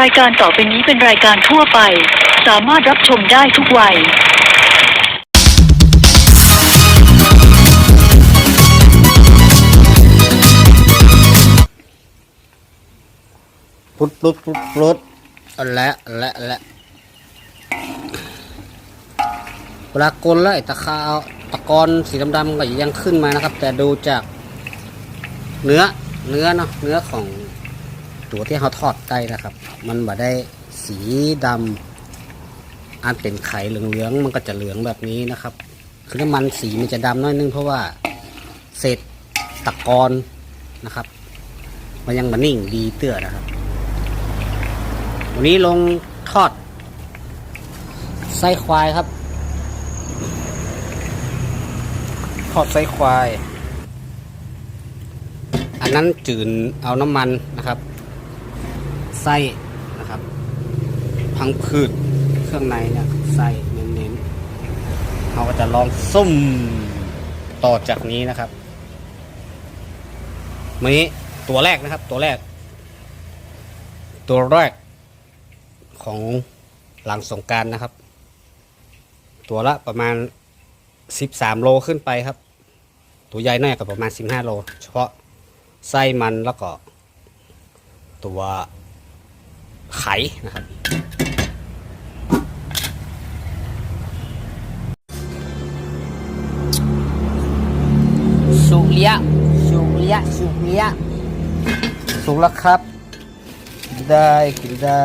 รายการต่อไปนี้เป็นรายการทั่วไป สามารถรับชมได้ทุกวัยปลุดปลุดปลุดลุดและและและเวลากลแล้วไอ้ตะขาวตะกอนสีดำๆก็ยังขึ้นมานะครับ แต่ดูจากเนื้อเนื้อเนาะเนื้อของ ตัวที่เขาทอดไก่นะครับ มันบ่ได้สีดำอันเป็นไข่เหลืองๆมันก็จะเหลืองแบบนี้นะครับ คือน้ำมันสีมันจะดำน้อยนึงเพราะว่าเศษตะกอนนะครับ มันยังมานิ่งดีเตื้อนะครับ วันนี้ลงทอดไส้ควายครับ ทอดไส้ควาย อันนั้นจืนเอาน้ำมันนะครับ ไส้นะครับ พังพืชเครื่องในเนี่ยไส้เน้นๆเราก็จะลองส้มต่อจากนี้นะครับวันนี้ตัวแรกนะครับ ตัวแรก ตัวแรกของหลังสงการนะครับ ตัวละประมาณ13โลขึ้นไปครับ ตัวใหญ่น่อยก็ประมาณ15โล เฉพาะไส้มันแล้วก็ตัว ไข่นะครับสุกเลียสุกเลียสุกเลียสุกแล้วครับกินได้กินได้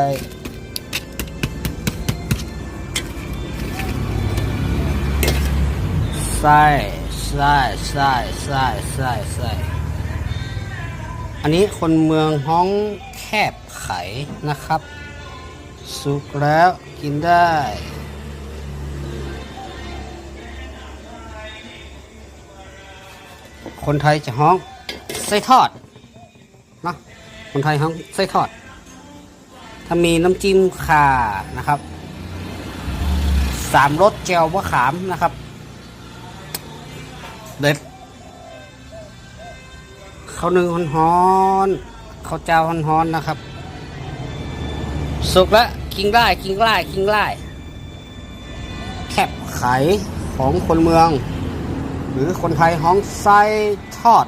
ไส้ไส้ไส้ไส้ไส้ไส้ อันนี้คนเมืองฮ้องแคบไขนะครับ สุกแล้วกินได้คนไทยจะฮ้องไส้ทอดเนาะคนไทยฮ้องไส้ทอด ถ้ามีน้ำจิ้มข่านะครับสามรสเจลมะขามนะครับ เด็ด ข้าวหนึ่งฮ้อนๆข้าวเจ้าฮ้อนๆนะครับ สุกแล้วกินได้กินได้กินได้แคบไขของคนเมือง หรือคนไทยฮ้องไส้ทอด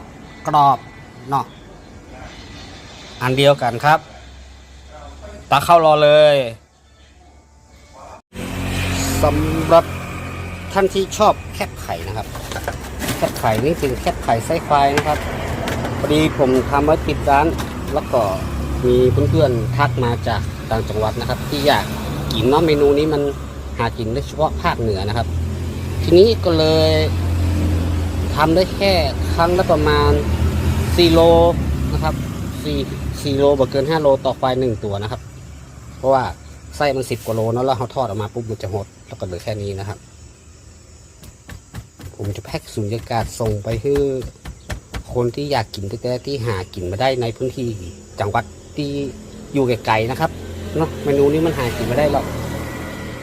กรอบเนาะอันเดียวกันครับตาเข้ารอเลยสำหรับท่านที่ชอบแคบไข่นะครับ แคบไข่นี่เป็นแคบไข่ไส้ควายนะครับ พอดีผมทำไว้ปิดร้าน แล้วก็มีเพื่อนๆทักมาจากต่างจังหวัดนะครับ ที่อยากกินเนาะเมนูนี้มันหากินได้เฉพาะภาคเหนือนะครับ ทีนี้ก็เลยทำได้แค่ครั้งละประมาณ4โลนะครับ4 4โลบ่เกิน 5 โลต่อควายหนึ่งตัวนะครับ เพราะว่าไส้มัน 10 กว่าโลเนาะแล้วเขาทอดออกมาปุ๊บมันจะหดแล้วก็เหลือแค่นี้นะครับ ผมจะแพ็กสุญญากาศส่งไปให้ คนที่อยากกินแต่ที่หากินมาได้ในพื้นที่จังหวัดที่อยู่ไกลๆนะครับเนาะเมนูนี้มันหากินไม่ได้หรอก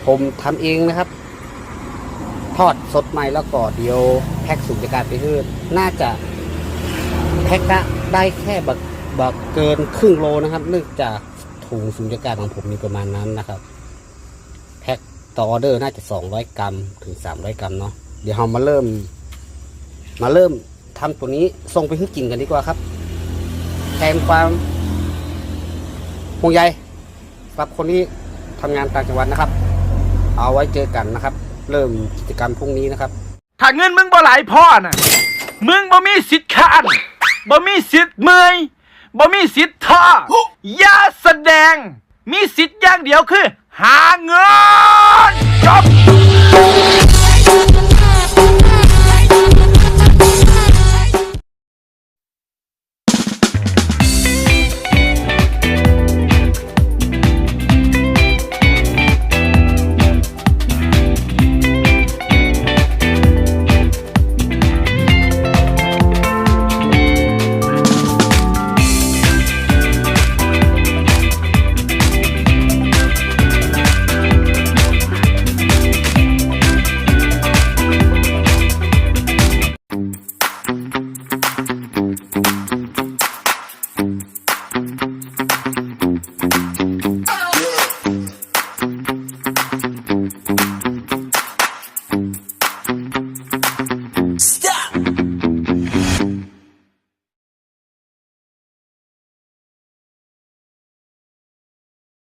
ผมทำเองนะครับ ทอดสดใหม่แล้วก็เดียวแพ็กสุญญากาศไปให้น่าจะแพ็กละได้แค่บักบักเกินครึ่งโลนะครับ เนื่องจากถุงสุญญากาศของผมมีประมาณนั้นนะครับ แพ็กต่อออเดอร์น่าจะ 200 กรัมถึง 300 กรัมเนาะเดี๋ยวเรามาเริ่ม มาเริ่ม ทำตัวนี้ส่งไปให้กินกันดีกว่าครับแทนความห่วงใยกับคนที่ทำงานต่างจังหวัดนะครับ เอาไว้เจอกันนะครับ เริ่มกิจกรรมพรุ่งนี้นะครับ ถ้าเงินมึงบ่หลายพ่อน่ะมึงบ่มีสิทธิ์ค้านบ่มีสิทธิ์เมอยบ่มีสิทธิ์ท่ออย่าแสดง มีสิทธิ์อย่างเดียวคือ หาเงิน